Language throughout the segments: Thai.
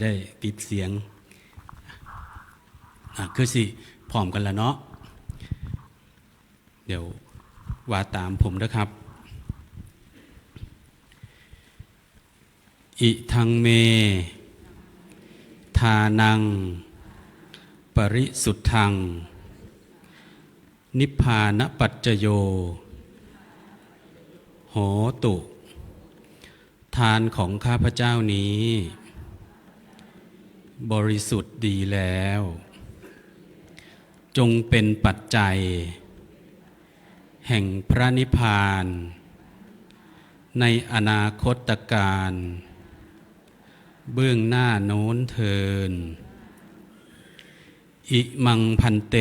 ได้ปิดเสียงคือสิพร้อมกันแล้วเนาะ เดี๋ยวว่าตามผมนะครับ อิทังเม ทานัง ปริสุทธัง นิพพานปัจจโย โหตุ ทานของข้าพเจ้านี้ บริสุทธิ์ดีแล้ว จงเป็นปัจจัย แห่งพระนิพพาน ในอนาคตการ เบื้องหน้าโน้นเทิน อิมังพันเต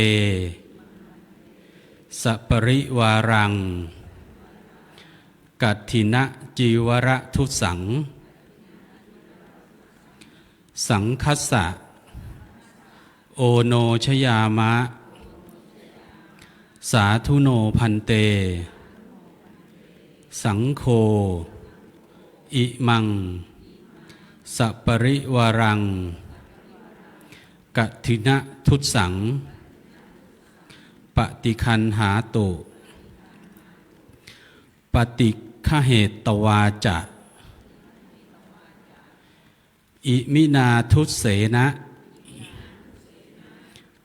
สปริวารัง กัตถินะจีวระทุสัง สังคัสสะ โอโนชยามะ สาธุโนพันเต สังโฆอิมัง สัปริวารังกัตถินะทุตสัง ปฏิคันหาตุ ปฏิฆเหตตวาจะ อิมินาทุเสนะ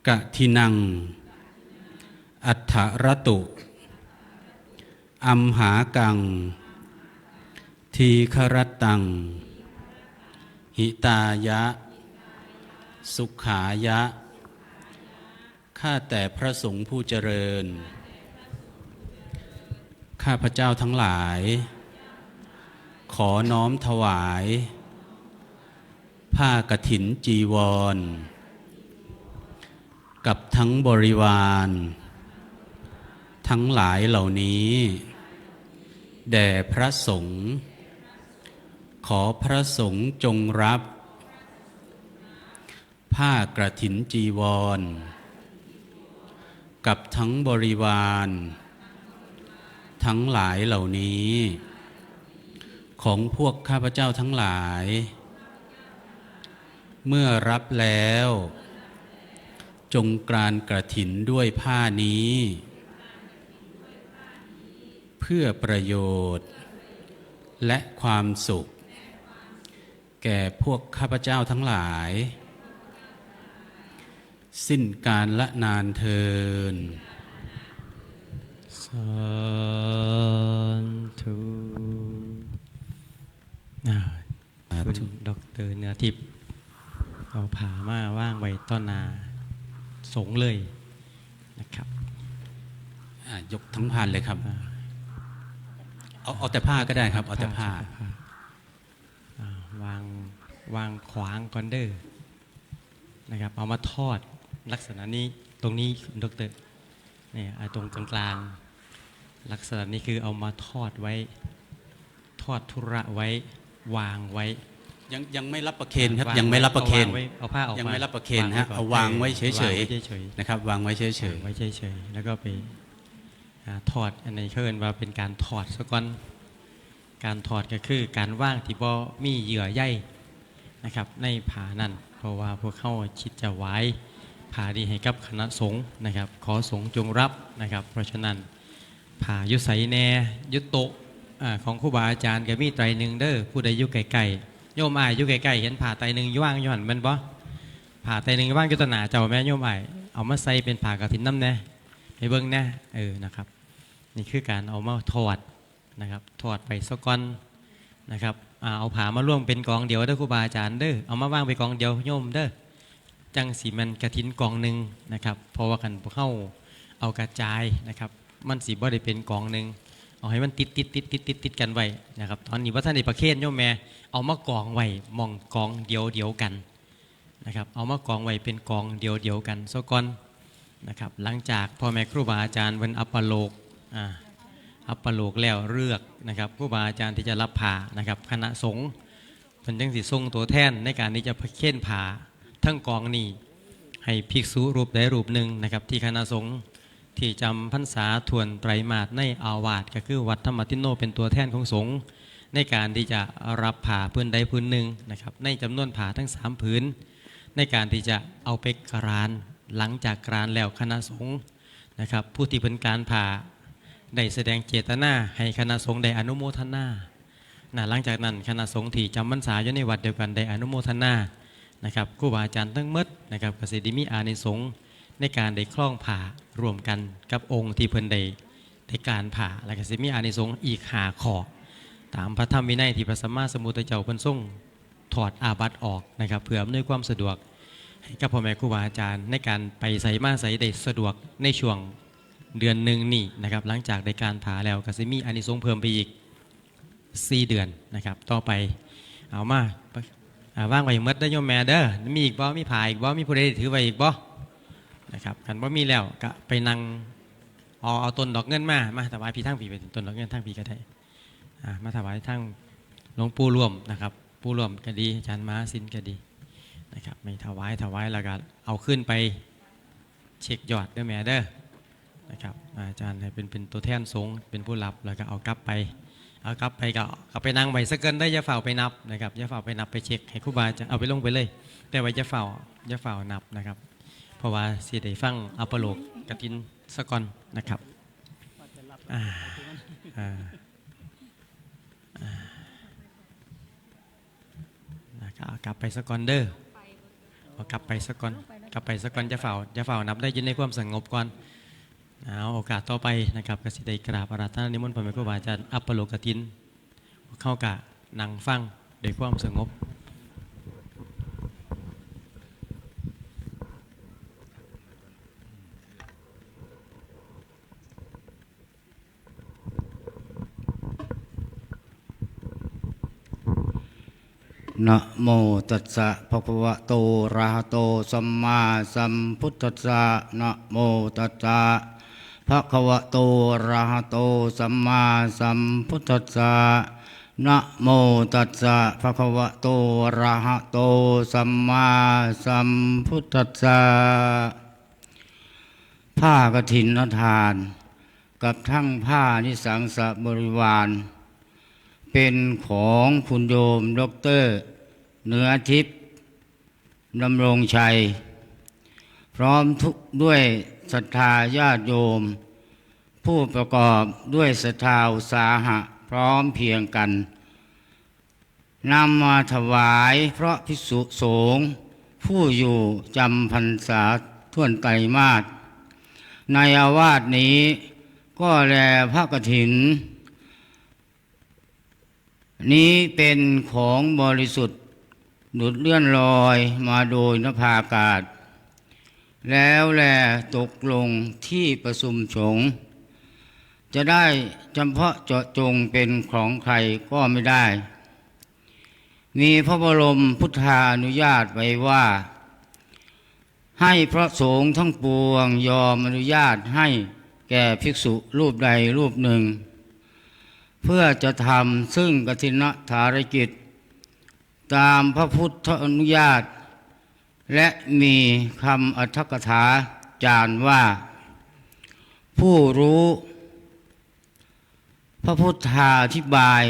กะทินัง อัฏฐรตุอัมหากัง ทีครตัง หิตายะ สุขายะ ข้าแต่พระสงฆ์ผู้เจริญ ข้าพระเจ้าทั้งหลาย ขอน้อมถวาย ผ้ากฐินจีวร กับทั้งบริวาร ทั้งหลายเหล่านี้ แด่พระสงฆ์ขอพระสงฆ์จงรับ ผ้ากระถินจีวร กับทั้งบริวาร ทั้งหลายเหล่านี้ ของพวกข้าพเจ้าทั้งหลาย เมื่อรับแล้ว จงกรานกระถินด้วยผ้านี้ เพื่อประโยชน์ และความสุข แก่พวกข้าพเจ้าทั้งหลาย สิ้นการละนานเทินสาธุอ่าคุณดอกเตอรเนื้อทิพย์ เอาผ่ามาว่างไว้ต้อนหนาสงเลยนะครับอะยกทั้งพานเลยครับอ่าเอาเอาแต่ผ้าก็ได้ครับ เอาแต่ผ้า อ่าวางวางขวางก่อนเด้อนะครับ เอามาทอดลักษณะนี้ตรงนี้คุณดอกเตอรเนี่ยอ่าตรงกลางๆลักษณะนี้คือเอามาทอดไว้ ทอดธุระไว้วางไว้ ยังยังไม่รับประเคนครับวายังไม่รับประเคนอาไว้เอาผ้าออกยังมาไม่รับประเคนฮะก่เอาวางไว้เฉยๆวางไว้เฉยนะครับ วางไว้เฉยๆไว้เฉยๆแล้วก็ไปอ่าถอดอันนี้เขาเรียกว่าเป็นการถอดสะก่อนการถอดก็คือการว่างที่บ่มีเหยื่อใยนะครับ ในผานั่นเพราะว่าพวกเขาคิดจะไว้ผาดีให้กับคณะสงฆ์นะครับ ขอสงฆ์จงรับนะครับ เพราะฉะนั้นผายุใสแนยุโตะอ่าของครูบาอาจารย์ก็มีไตรหนึ่งเด้อผู้ใดอยู่ไกลๆ โยมอายอยู่ไกล้ๆเห็นผ่าไตหนึ่งอยู่ว่างอยู่หันมันบ่ผ่าไตหนึ่งว่างจุตนาเจ้าแม่โยมไอเอามาใส่เป็นผ่ากระถินน้ำแน่ไปเบิ้งแน่เออนะครับ นี่คือการเอามาถอดนะครับถอดไปสก้อนนะครับเอาผ่ามาร่วมเป็นกองเดียวเด้อครูบาอาจารย์เด้อเอามาว่างไปกองเดียวโยมเด้อจังสีมันกระถินกองหนึ่งนะครับเพราะว่ากันพวกเข้าเอากระจายนะครับ มันสีบ่ได้เป็นกองหนึ่ง เอาให้มันติดติดติดติดติดติดกันไว้นะครับ ตอนนี้ว่าท่านในประเคนโยมแม่เอามากองไว้มองกองเดียวเดียวกันนะครับ เอามากองไว้เป็นกองเดียวเดียวกันโซกอนนะครับ หลังจากพ่อแม่ครูบาอาจารย์วันอัปปโลกอ่าอัปปโลกแล้วเลือกนะครับครูบาอาจารย์ที่จะรับผ่านะครับคณะสงฆ์เพิ่นจังสิทรงตัวแทนในการที่จะเค้นผ่าทั้งกองนี้ให้ภิกษุรูปใดรูปหนึ่งนะครับ ที่คณะสงฆ์ ที่จำพรรษาทวนไตรมาสในอาวาสก็คือวัดธรรมติโนเป็นตัวแทนของสงฆ์ในการที่จะรับผ่าพื้นใดพื้นหนึ่งนะครับ ในจำนวนผ่าทั้งสามผืนในการที่จะเอาไปกรานหลังจากกรานแล้วคณะสงฆ์นะครับ ผู้ที่เป็นการผ่าได้แสดงเจตนาให้คณะสงฆ์ได้อนุโมทนานะหลังจากนั้นคณะสงฆ์ที่จำพรรษาอยู่ในวัดเดียวกันได้อนุโมทนานะครับครูบาอาจารย์ทั้งมดนะครับกสิไดิมีอานิสงส์ ในการได้คล้องผ่ารวมกันกับองค์ที่เพิ่นได้ได้การผ่าและกสิมีอานิสงส์อีกหาขอตามพระธรรมวินัยที่พระสัมมาสัมพุทธเจ้าเพิ่นทรงถอดอาบัติออกนะครับเพื่ออำนวยความสะดวกให้กับพ่อแม่ครูบาอาจารย์ในการไปใส่มาใส่ได้สะดวกในช่วงเดือนหนึ่งนี่นะครับหลังจากได้การผ่าแล้วก็จะมีอานิสงส์เพิ่มไปอีก 4 เดือนนะครับต่อไปเอามาอ่าว่างไว้เมดได้โยมแม่เด้อมีอีกบ่มีผ่าอีกบ่มีผู้ใดถือไว้อีกบ่ นะครับกันบ่มีแล้วก็ไปนั่งเอาเอาต้นดอกเงินมามาถวายพี่ทั้งพี่ไปถึงต้นดอกเงินทั้งพี่ก็ได้มาถวายทั้งหลวงปู่รวมนะครับปู่รวมก็ดีอาจารย์ม้าสินก็ดีนะครับไม่ถวายถวายแล้วก็เอาขึ้นไปเช็คยอดด้วยแม่เด้อนะครับอาจารย์เป็นเป็นตัวแทนสงเป็นผู้รับแล้วก็เอากลับไปเอากลับไปก็เอาไปนั่งไว้สักเกินได้ยาเฝ้าไปนับนะครับยาเฝ้าไปนับไปเช็คให้ครูบาอาจะเอาไปลงไปเลย แต่ว่ายาเฝ้ายาเฝ้านับนะครับ เพราะว่าสิได้ฟังอัปโลกกตินสกอนนะครับอ่าอ่านะครับเอากลับไปสกอนเด้อเอากลับไปสก่อนกลับไปสก่อนจะเฝ้าจะเฝ้านับได้ยินในความสงบก่อนเอาโอกาสต่อไปนะครับกสิได้กราบอาราธนานิมนต์พระเมรุครูบาอาจารย์อัปปโลกติน เข้ากะนั่งฟังด้วยความสงบ นะโมตัสสะภะคะวะโตอระหะโตสัมมาสัมพุทธัสสะนะโมตัสสะภะคะวะโตอระหะโตสัมมาสัมพุทธัสสะนะโมตัสสะภะคะวะโตอระหะโตสัมมาสัมพุทธัสสะผ้ากฐินทาน กับทั้งผ้านิสังสบริวาร เป็นของคุณโยมด็อกเตอร์ เนื้อทิพย์ดำรงชัย พร้อมทุกด้วยศรัทธาญาติโยม ผู้ประกอบด้วยศรัทธาอุตสาหะพร้อมเพียงกันนำมาถวายพระพิสุสงฆ์ผู้อยู่จำพรรษาท่วนไตรมาสในอาวาสนี้ก็แลพระกฐิน นี้เป็นของบริสุทธิ์ หลุดเลื่อนลอยมาโดยนภาอากาศ แล้วแลตกลงที่ประสุมสงฆ์จะได้จำเพาะเจาะจงเป็นของใครก็ไม่ได้ มีพระบรมพุทธานุญาตไว้ว่า ให้พระสงฆ์ทั้งปวงยอมอนุญาตให้แก่ภิกษุรูปใดรูปหนึ่ง เพื่อจะทำซึ่งกฐินธารกิจ ตามพระพุทธอนุญาต และมีคำอัตถกถาจารย์ว่า ผู้รู้ พระพุทธาธิบาย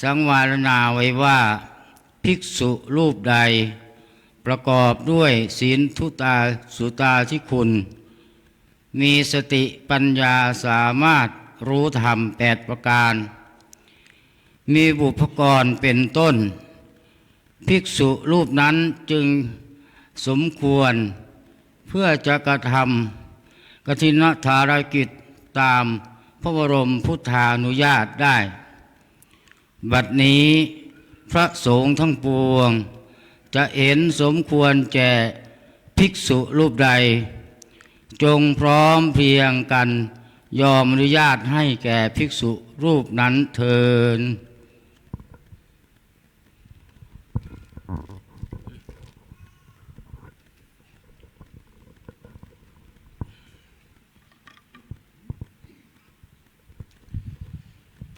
สังวารณาไว้ว่า ภิกษุรูปใด ประกอบด้วยศีลทุตาสุตาที่คุณ มีสติปัญญาสามารถรู้ธรรมแปดประการ มีบุพกรเป็นต้น ภิกษุรูปนั้นจึงสมควรเพื่อจะกระทำกฐินธารกิจตามพระบรมพุทธานุญาตได้ บัดนี้พระสงฆ์ทั้งปวง จะเห็นสมควรแก่ภิกษุรูปใด จงพร้อมเพรียงกันยอมอนุญาตให้แก่ภิกษุรูปนั้นเทิน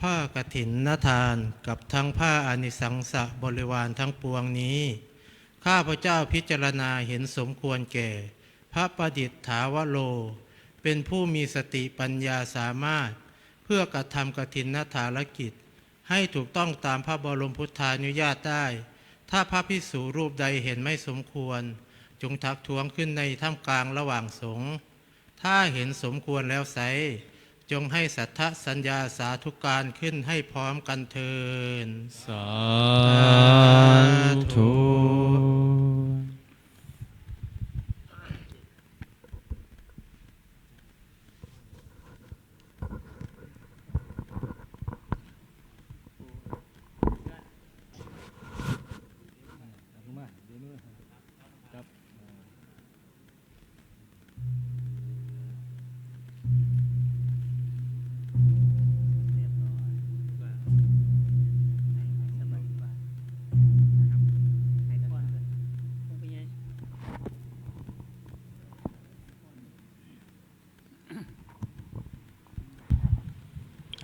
ผ้ากฐินนทานกับทั้งผ้าอนิสังสะบริวารทั้งปวงนี้ ข้าพเจ้าพิจารณาเห็นสมควรแก่ พระประดิษฐาวโล เป็นผู้มีสติปัญญาสามารถ เพื่อกระทำกฐินนธารกิจ ให้ถูกต้องตามพระบรมพุทธานุญาตได้ ถ้าพระพิสูรูปใดเห็นไม่สมควร จงทักท้วงขึ้นในท่ามกลางระหว่างสงฆ์ถ้าเห็นสมควรแล้วไซ จงให้สัทธสัญญาสาธุการขึ้นให้พร้อมกันเทินสาธุ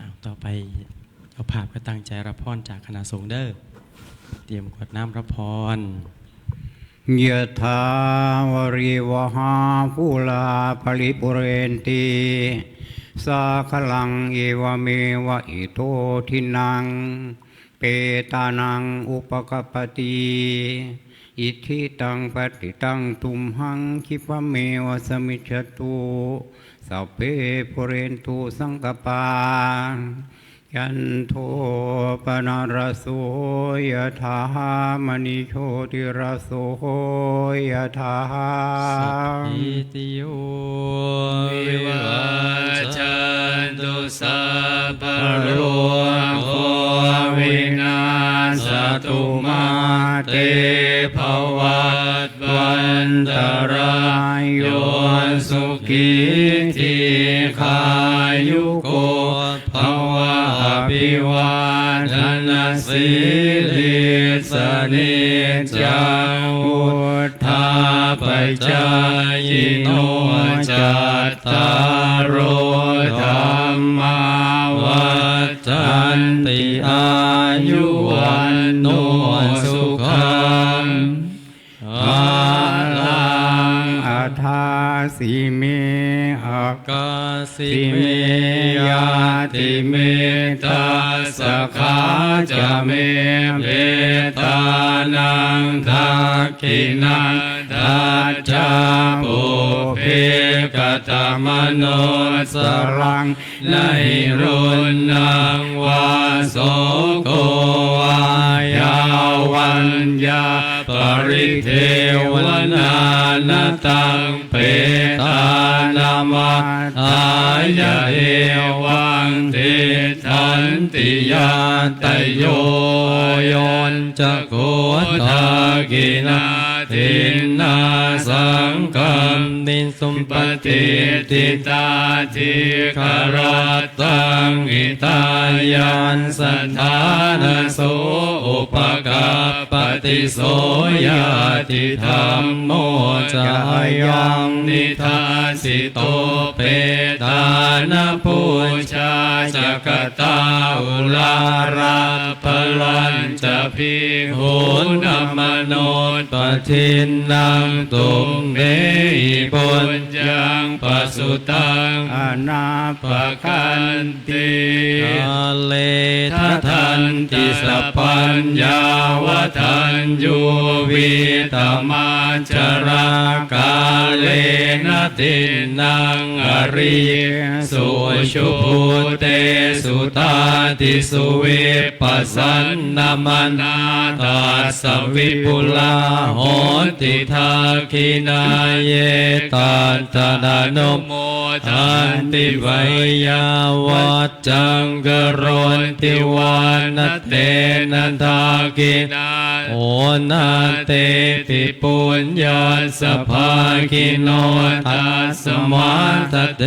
อ้าว ต่อไปเอาภาพก็ตั้งใจรับพรจากคณะสงฆ์เด้อ เตรียมกวดน้ำรับพรยะถาวริวหาภูลาภลิปุเรนตีสาคลังเอวเมวะอิโตทินัง เปตานังอุปกปปติอิทิตังปฏิตังตุมหังคิปะเมวะสมิจตุ สัพเพปุเรนตุสังกปายันโทปนารโสยถามณิโชติรโสยถาสัพพิติโยวิวัชชันตุสัพพโรโควินาศตุมาเตภวัตวันตรายโย สุขีทีขายุโกภวะอภิวาทนาสิลิสนิจังวุธาปจายโนจัตตา สิเมหะกาสิสิเมยาติเมตาสขาจะเมเบตานังทักขินังทัจจาปุเพกตมโนสรังไลรุนนังวาโสโก วันยาปริเทวนานาตังเปตานามาอายะเอวังเตทันติยาตโยยนจะโกทากินา สุมปฏิติตาทิคารตังอิตายันสัทธานโสอุปกาปฏิโสยาติธรรมโมจายังนิทาสิโตเปตานปูชาจักตาอุลาราพลันจะพิ หุนมโนปทินนังตุมเมหิปุญญังปสุตังอนาปปะกันติกาเลทัทัทันติสัพพัญญาวทัญญูวิตมาจรากาเลนะตินังอริย สุชุภูเตสุตาติสุวิปัสสันนมนาตาสวิปุลาโหติทาคินาเยตันตนานุโมทันติไวยาวัจจังกรณติวานเตนันทากินาโอนาเตติปุญญาสภาคิโนทัสมาทเต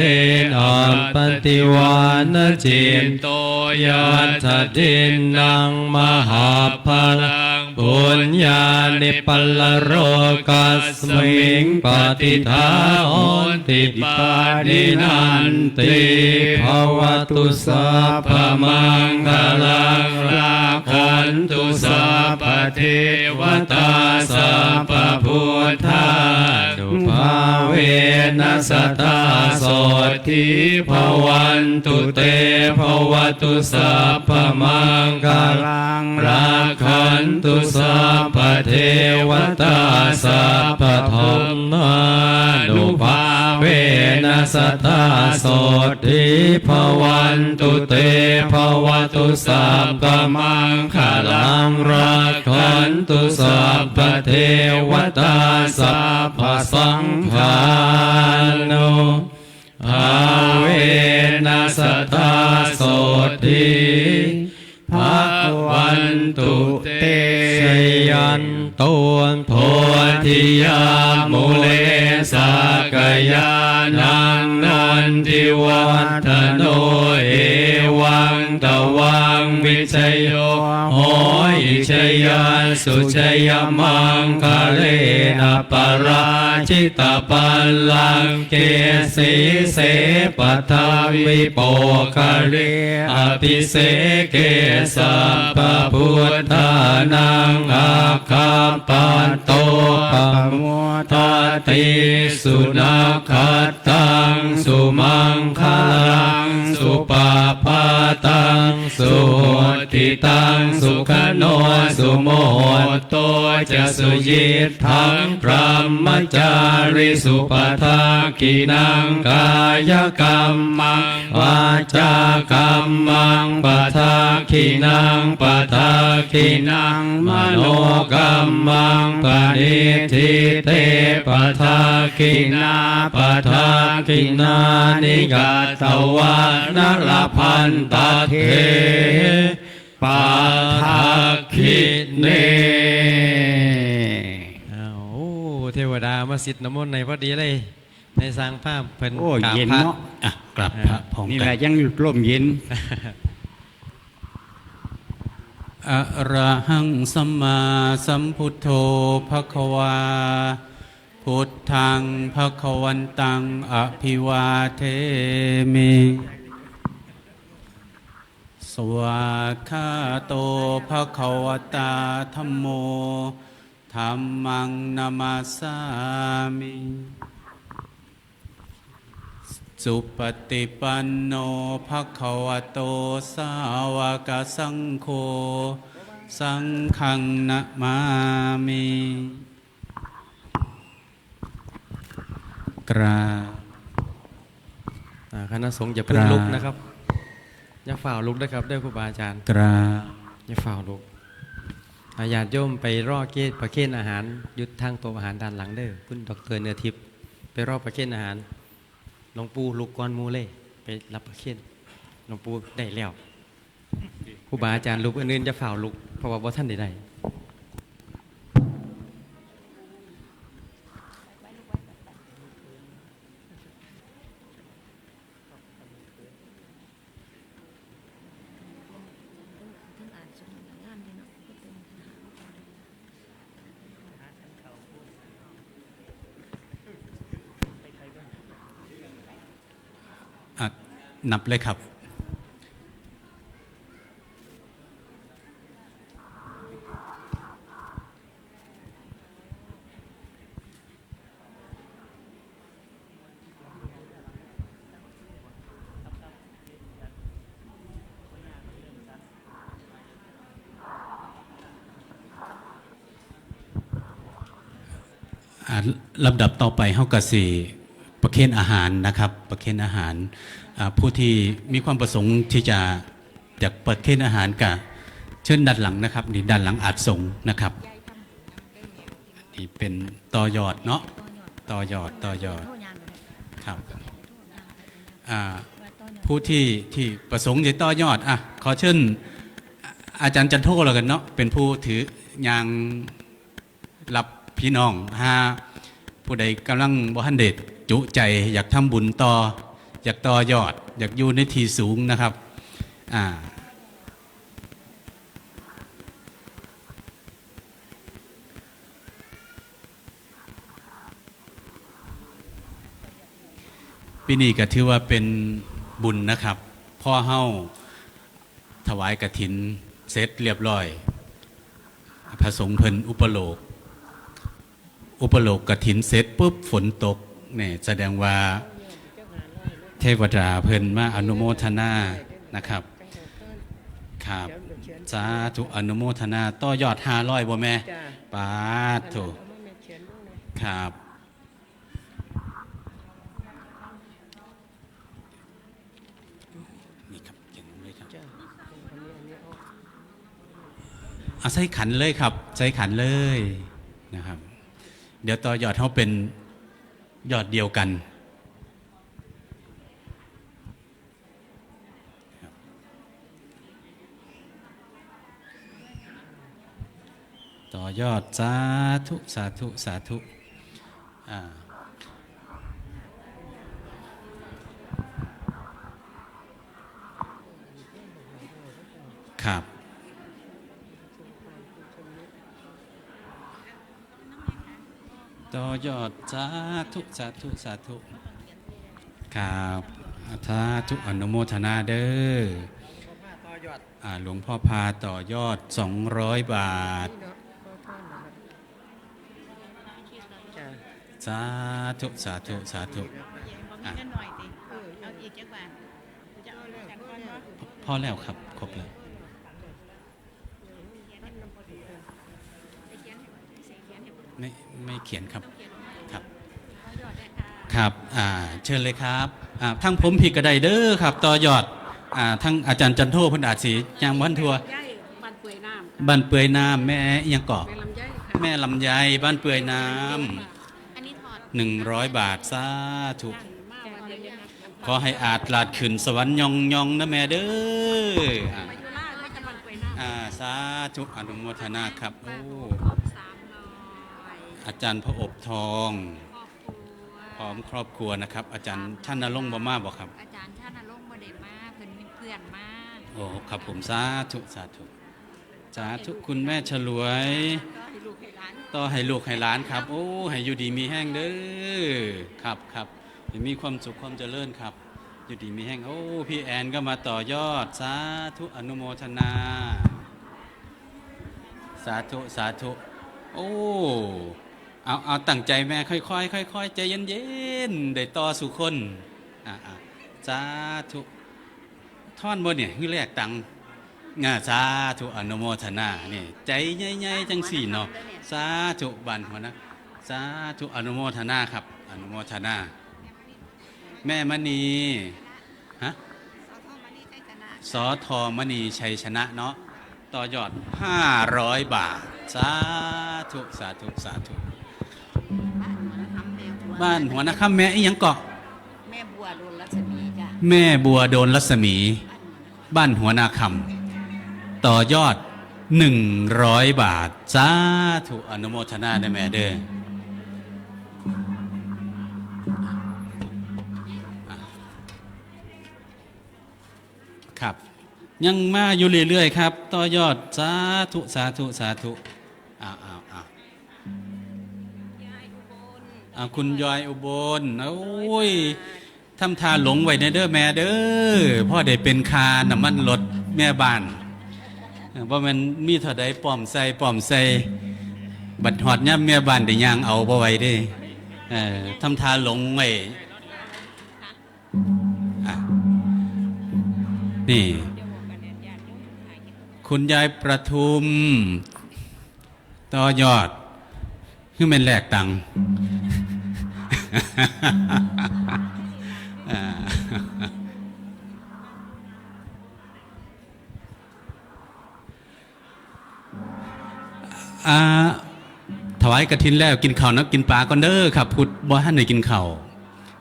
อัปปติวานจินโตยัตถินังมหาพลังปุญญานิปัลโรกัสมิงปฏิทาอนติปานินันติภวตุสัพพมังคลังราคันตุสัพ เทวตาสัพพุทธานุภาเวนัสตาโสทิภวันตุเตภวตุสัพพมังคกลังราคันตุสัพเทวตาสัพพธรรมานุภาเวนัสตาโสทิภวันตุเตภวตุสัพพมังคลังราขันตุสัพพเทวตาสัพพสังฆานุภาเวนัสตาโสติภาวันตุเตชยันตุนโพธิยา สุชยมังคะเลนะปรา ชิตปัลลังเกสีเสปทาวิโปคะเลอภิเสเกสัพพุทธานังอาคาปันโตปะโมทติสุนัขขัตตังสุมังคลังสุปาปาตังสุหติตังสุขโนสุโมตโตจะสุยิทังพระมจาริสุปทากินังกายกรรมังวาจากรรมังปทาคินังปทาคินังมโนกรรมังปณิทิเตปทาคินาปทาคินานิกาตวานรพันตเทปาทาคิเน มาสิทธิ์น้ำมนต์ในพอดีเลย ในสร้างภาพเพิ่นโอ้กราบเย็นพระ เนาะอะกลับพระพร้อมนี่กัแหนละยังร่มเย็น อะระหังสัมมาสัมพุทโธภควา พุทธังภควันตังอภิวาเทมิ สวากขาโตภควตาธรรมโม ธรรมังนามาสามิ สุปฏิปันโนภควโตสาวกสังโฆ สังฆังนะมามิกราบอ่าคณะสงฆ์อย่าเพิ่งครับลุกนะครับ อย่าฝ่าลุกนะครับเด้อครูบาอาจารย์กราบอย่าฝ่าลุก อาญาติโยมไปรอเกตประเคนอาหารยุดทางโต๊ะอาหารด้านหลังเด้อคุณดอกเตอรเนื้อทิพย์ไปรอประเคนอาหารหลวงปู่ลูกก้อนมูเล่ไปรับประเคนหลวงปู่ได้แล้วครูบาอาจารย์ลุกอื่นๆจะฝ่าลุกเพราะว่าบ่ท่านได้ได้ อะ นับเลยครับ ลำดับต่อไปเฮากะสีประเคนอาหารนะครับ ประเคนอาหาร ผู้ที่มีความประสงค์ที่จะอยากประเคนอาหารกะเชิญด้านหลังนะครับนี่ด้านหลังอาจสงนะครับนี่เป็นต่อยอดเนาะต่อยอดต่อยอดครับผู้ที่ที่ประสงค์จะต่อยอดอะขอเชิญอาจารย์จันโทแล้วกันเนาะเป็นผู้ถือยางรับพี่น้องหาผู้ใดกำลังบ่ทันเดชจุใจอยากทำบุญต่อ อยากต่อยอด อยากอยู่ในที่สูงนะครับอ่าปีนี้ก็ถือว่าเป็นบุญนะครับ พ่อเฮาถวายกระถินเสร็จเรียบร้อยพระสงฆ์เพิ่นอุปโลก อุปโลกกระถินเสร็จปุ๊บฝนตกเนี่ยแสดงว่า เทวดาเพิ่นมาอนุโมทนานะครับ ครับสาธุอนุโมทนาต่อยอดห้าร้อยบ่แม่จ้าปาดโถครับ นี่ครับเขียนลงเลยครับเอาใส่ขันเลยครับใส่ขันเลยนะครับ เดี๋ยวต่อยอดเขาเป็นยอดเดียวกัน ต่อยอดสาธุสาธุสาธุอ่าครับต่อยอดสาธุสาธุสาธุครับสาธุอนุโมทนาเด้ออ่าหลวงพ่อพาต่อยอด 200 บาท จ้า สาธุสาธุสาธุบอกมีกันหน่อยสิเอาอีกจักบาทจะเอาแล้วกันก่อนเนาะพอแล้วครับ ครบแล้วไม่ไม่เขียนครับครับยอดได้ค่ะครับอ่าเชิญเลยครับอ่าทั้งผมผิดกระไดเด้อครับต่อยอดอ่าทั้งอาจารย์จันโทเพนอาจสียางวันทัวย่ายบ้านเปื่อยน้ำบ้านเปื่อยน้ำแม่อิหยังเกาะแม่ลำไยค่ะแม่ลำไยบ้านเปื่อยน้อันนี้ถอดำ หนึ่งร้อยบาทสาธุมาวันเดียวนะขอให้อาจลาดขึ้นสวรรค์ยองยองนะแม่เด้ออ่าไปอยู่ล่าไม่จะบ้านเปื่อยน้ำอ่าสาธุอนุโมทนาครับโอ้สามร้อยอาจารย์พระอบทองครอบครัวพร้อมครอบครัวนะครับ อาจารย์ท่านนรงค์บ่มาบอกครับ อาจารย์ท่านนรงค์บ่ได้มาเพิ่นมีเพื่อนมาโอ้ครับผมสาธุสาธุสาธุคุณแม่ฉลวย ก็ให้ลูกให้หลานต่อให้ลูกให้หลานครับ โอ้ให้อยู่ดีมีแห้งเด้อครับครับให้มีความสุขความเจริญครับ อยู่ดีมีแห้งโอ้พี่แอนก็มาต่อยอด สาธุอนุโมทนา สาธุสาธุโอ้เอาเอาตั้งใจแม่ค่อยๆค่อยๆใจเย็นๆได้ต่อสู่คนอ่าอ่าสาธุท่อนบนเนี่ยคือแรกตังงาสาธุอนุโมทนานี่ใจใหญ่ๆจังสี่เนาะ สาธุบันหัวนะสาธุอนุโมทนาครับ อนุโมทนา แม่มณีฮะสอทอมณีชัยชนะเนาะต่อยอด 500 บาท สาธุ สาธุ สาธุ บ้านหัวนาคำแม่อีหยังเกาะแม่บัวโดนรัศมีจ้ะแม่บัวโดนรัศมี บ้านหัวนาคำต่อยอด 100บาทสาธุอนุโมทนาได้แม่เด้อครับ ยังมาอยู่เรื่อยๆครับ ต่อยอดสาธุสาธุสาธุอ้าวอ้าวอ้าวอ่าคุณยายอุบลโอ้ยทำทาหลงไว้ในเด้อแม่เด้อพ่อได้เป็นคาน้ำมันรถแม่บ้าน ว่ามันมีเท่าใดป้อมใส่ป้อมใส่บัดหอดย่ำแม่บ้านได้ย่างเอาบ่ไว้ด้เออทำทาหลงไว้อ่นี่ คุณยายประทุม ต่อยอดคือเป็นแหลกตัง ถวายกระถินแล้วกินข้าวนักกินปลาก่อนเด้อครับพูดบ่ท่านได้กินข้าว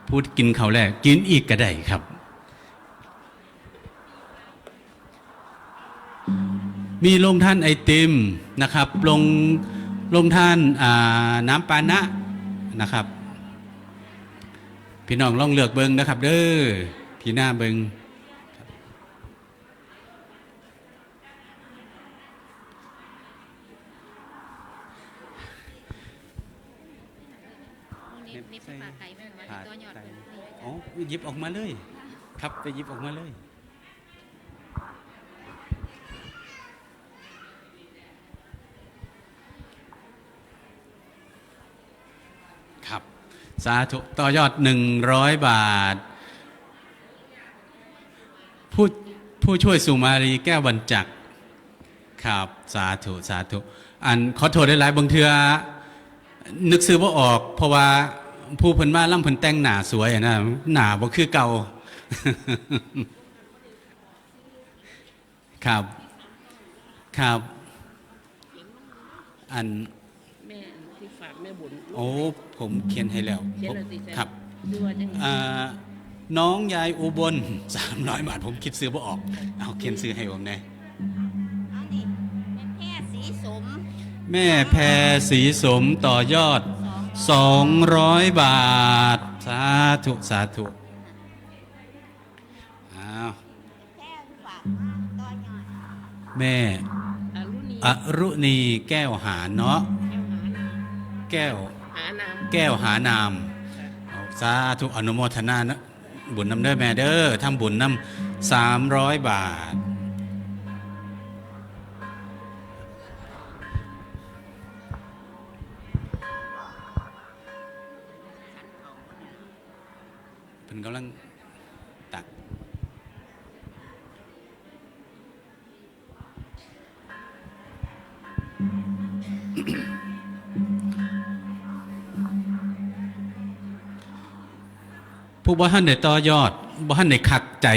พูดกินข้าวแล้วกินอีกก็ได้ครับ มีลงท่านไอติมนะครับ ลงลงท่านาน้ำปานะนะครับ พี่น้องลองเลือกเบิงนะครับ เด้อพี่หน้าเบิง อ๋อหยิบออกมาเลย ครับไปหยิบออกมาเลยสาธุต่อยอดหนึ่งร้อยบาท ผู้ผู้ช่วยสุมารีแก้วบรรจักรครับสาธุ สาธุ อันขอโทษได้หลายๆบางเทือนึกซื้อว่าออก เพราะว่า ผู้เพิ่นมาล่ำเพิ่นแต่งหน้าสวยอะนะหน้าบ่คือเก่าครับ ครับ อันแม่ที่ฝากแม่บุญโอ้ผมเขียนให้แล้วเขียนแล้วสิครับดูว่าจังอ่าน้องยายอุบลสามร้อยบาทผมคิดซื้อบ่ออก เอาเขียนซื้อให้ผมแน่เอานี่เป็นแพทย์สีสมแม่แพร สีสมต่อยอด200บาท สาธุ สาธุอ้าวแม่อรุณีแก้วหาเนาะแก้วแก้วหานามสาธุอนุโมทนานะบุญนำเด้อแม่เด้อทำบุญนำสามร้อยบาท ผู้บ่ท่านได้ต่อยอดบ่ท่านได้คักใจ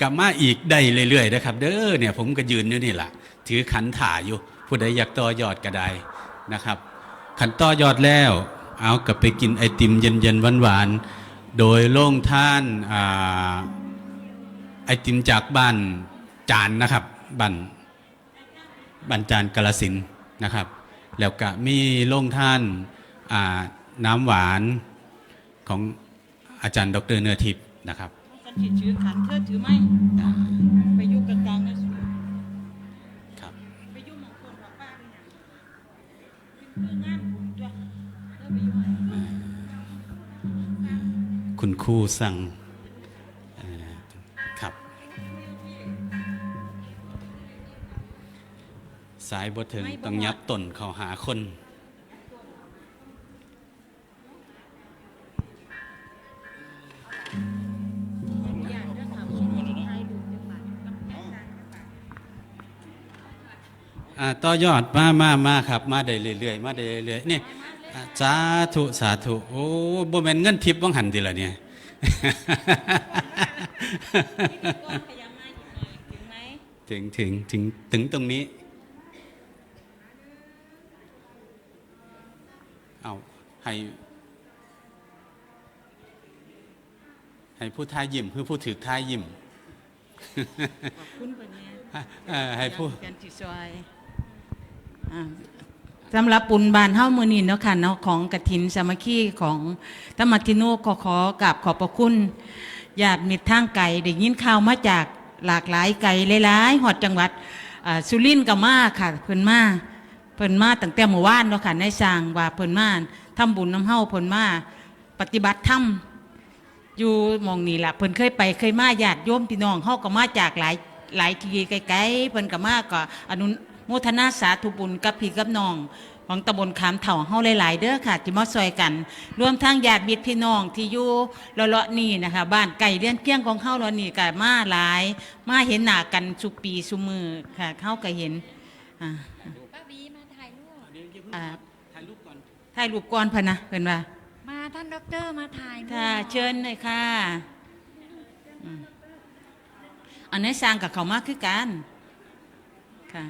กลับมาอีกได้เรื่อยๆนะครับ เด้อเนี่ยผมก็ยืนอยู่นี่แหละถือขันถ่าอยู่ผู้ใดอยากต่อยอดก็ได้นะครับ ขันต่อยอดแล้ว เอากลับไปกินไอติมเย็นๆหวานๆโดยโล่งท่านอาไอติมจากบ้านจานนะครับบ้านบ้านจานกาลสินนะครับ แล้วก็มีโล่งท่านาน้ำหวานของ อาจารย์ ดรเนื้อทิพย์นะครับกันถือถือขันเธอถือไหมไปอยุ่กลางๆนะสูครับไปอยุ่หมองคนบอกป้าเป็นหยังเป็นมืองานบุญตัวแล้วไปอยุ่ไหนคุณครูสั่งเอ่อครับ สายบทถึงต้องยับต้นเขาหาคน อ่าต่อยอดมามามาครับ มาได้เรื่อยๆมาได้เรื่อยๆนี่อ่าสาธุสาธุโอ้บ่แม่นเงินทิพย์บ้างหันดีละเนี่ยก็พยายามมาอยู่หน่อยถึงไหมถึงถึงถึงถึงตรงนี้ เอาให้ ให้ผู้ทายยิ้มคือผู้ถือทายยิ้ม ขอบคุณปะเนี่ยเอ่อให้ผู้ กันจิซอยอ่า สำหรับปุญบานเฮ้ามือนินเนาะค่ะเนาะของกฐินสามัคคีของธรรมทิโนขอขอกับขอบพระคุณญาติมิตรทางไก่ได้ยินข่าวมาจากหลากหลายไก่หลายๆหอดจังหวัดสุรินทร์กับมาค่ะเพิ่นมาเพิ่นมาตั้งแต่เมื่อวานเนาะค่ะในสร้างว่าเพิ่นมาทำบุญน้ำเฮ้าเพิ่นมาปฏิบัติธรรมอยู่มองนี่แหละเพิ่นเคยไปเคยมาญาติโยมพี่น้องเฮาก็มาจากหลายหลายที่ไกลๆเพิ่นก็มาก็อนุ โมทนาสาธุบุญกับพี่กับน้องของตำบลขามเถ่าเฮาหลาย ๆ เด้อค่ะที่มาซอยกัน รวมทั้งญาติมิตรพี่น้องที่อยู่เลาะๆนี่นะคะ บ้านไก่เลี้ยนเกี้ยงของเฮาเลาะนี่ก็มาหลาย มาเห็นหน้ากันสุปีสุมือค่ะเฮาก็เห็นอ่าป้าบีมาถ่ายรูปอ่าถ่ายรูปก่อนถ่ายรูปก่อนพะนะเพิ่นว่า มาท่านด็อกเตอร์มาถ่ายรูปค่ะเชิญเลยค่ะอืมอันนี้สร้างกับเขามากคือกันค่ะ